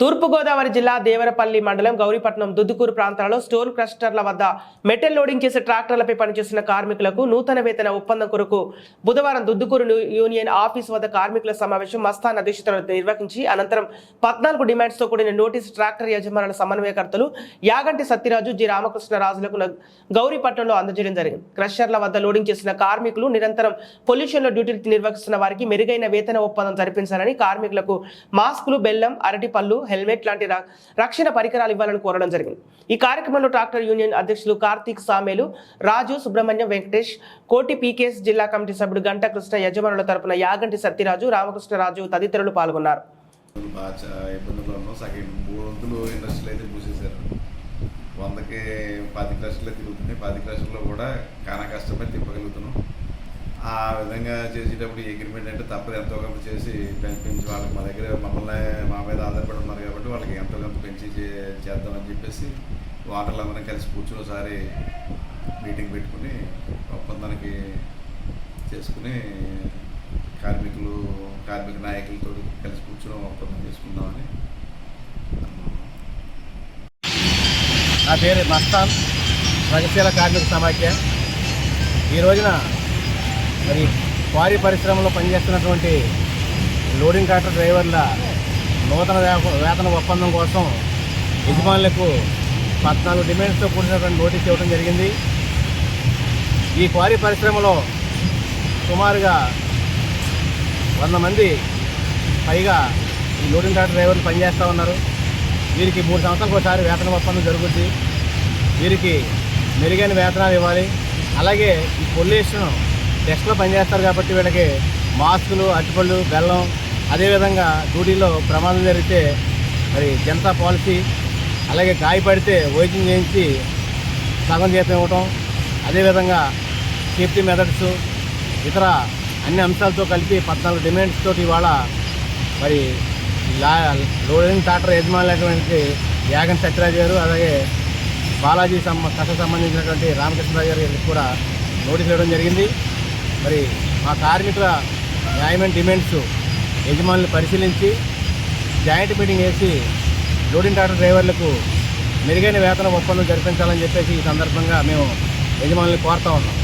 తూర్పుగోదావరి జిల్లా దేవరపల్లి మండలం గౌరీపట్నం దుద్దుకూరు ప్రాంతాలలో స్టోన్ క్రస్టర్ల వద్ద మెటల్ లోడింగ్ చేసే ట్రాక్టర్లపై పనిచేస్తున్న కార్మికులకు నూతన వేతన ఒప్పందం కొరకు బుధవారం దుద్దుకూరు యూనియన్ ఆఫీస్ వద్ద కార్మికుల సమావేశం మస్తాన్ అధ్యక్షతన నిర్వహించి అనంతరం పద్నాలుగు డిమాండ్స్తో కూడిన నోటీసు ట్రాక్టర్ యజమానుల సమన్వయకర్తలు యాగంటి సత్యరాజు జి. రామకృష్ణరాజులకు గౌరీపట్నంలో అందజేయడం జరిగింది. క్రషర్ల వద్ద లోడింగ్ చేసిన కార్మికులు నిరంతరం పొల్యూషన్లో డ్యూటీలు నిర్వహిస్తున్న వారికి మెరుగైన వేతన ఒప్పందం జరిపించాలని కార్మికులకు మాస్కులు బెల్లం అరటి పళ్ళు హెల్మెట్ లాంటి ర- రక్షణ పరికరాలు ఇవ్వాలని కోరడం జరిగింది. ఈ కార్యక్రమంలో ట్రాక్టర్ యూనియన్ అధ్యక్షులు కార్తీక్ సామేలు రాజు సుబ్రహ్మణ్యం వెంకటేష్ కోటి పీకేఎస్ జిల్లా కమిటీ సభ్యుడు గంట కృష్ణ యజమానుల తరపున యాగంటి సత్యరాజు రామకృష్ణరాజు తదితరులు పాల్గొన్నారు. అయితే వందకి పది క్లస్టర్లే తిరుగుతున్నాయి పది క్లస్టర్లో కూడా కానా కష్టపడి తిప్పగలుగుతున్నాం ఆ విధంగా చేసేటప్పుడు ఎగ్రిమెంట్ అగ్రిమెంట్ అంటే తప్పదు. ఎంతో కొంత చేసి పెంచి వాళ్ళకి మా దగ్గర మమ్మల్ని మా మీద ఆధారపడి ఉన్నారు కాబట్టి వాళ్ళకి ఎంతో చేద్దామని చెప్పేసి వాటర్లు కలిసి కూర్చొని ఒకసారి మీటింగ్ పెట్టుకుని ఒప్పందానికి చేసుకుని కార్మికులు కార్మిక నాయకులతో కలిసి కూర్చొని ఒప్పందం చేసుకుందామని. నా పేరు మస్తాన్ ప్రగతిశీల కార్మిక సమాఖ్య. ఈ రోజున మరి క్వారీ పరిశ్రమలో పనిచేస్తున్నటువంటి లోడింగ్ ట్రాక్టర్ డ్రైవర్ల నూతన వేతన ఒప్పందం కోసం యజమానులకు పద్నాలుగు డిమాండ్స్తో కూడినటువంటి నోటీస్ ఇవ్వడం జరిగింది. ఈ క్వారీ పరిశ్రమలో సుమారుగా వంద మంది పైగా ఈ లోడింగ్ ట్రాక్టర్ డ్రైవర్లు పనిచేస్తూ ఉన్నారు. వీరికి మూడు సంవత్సరాలకు ఒకసారి వేతన ఒప్పందం జరుగుద్ది. వీరికి మెరుగైన వేతనాలు ఇవ్వాలి. అలాగే ఈ పొల్యూషన్ టెస్ట్లో పనిచేస్తారు కాబట్టి వీళ్ళకి మాస్కులు అరటిపళ్ళు బెల్లం అదేవిధంగా డ్యూటీలో ప్రమాదం జరిగితే మరి జనతా పాలసీ అలాగే గాయపడితే వైద్యం చేయించి సగం జీతం ఇవ్వటం అదేవిధంగా సేఫ్టీ మెథడ్స్ ఇతర అన్ని అంశాలతో కలిపి పద్నాలుగు డిమాండ్స్ తోటి ఇవాళ మరి లా లోడింగ్ ట్రాక్టర్ యజమానులైనటువంటి యాగన్ సత్యరాజు గారు అలాగే బాలాజీ సంబ కథకు సంబంధించినటువంటి రామకృష్ణరాజు గారు వీళ్ళకి కూడా నోటీస్ ఇవ్వడం జరిగింది. మరి మా కార్మికుల న్యాయమైన డిమాండ్స్ యజమానులు పరిశీలించి జాయింట్ మీటింగ్ వేసి లోడింగ్ ట్రాక్టర్ డ్రైవర్లకు మెరుగైన వేతన ఒప్పందం జరిపించాలని చెప్పేసి ఈ సందర్భంగా మేము యజమానులు కోరుతా ఉన్నాం.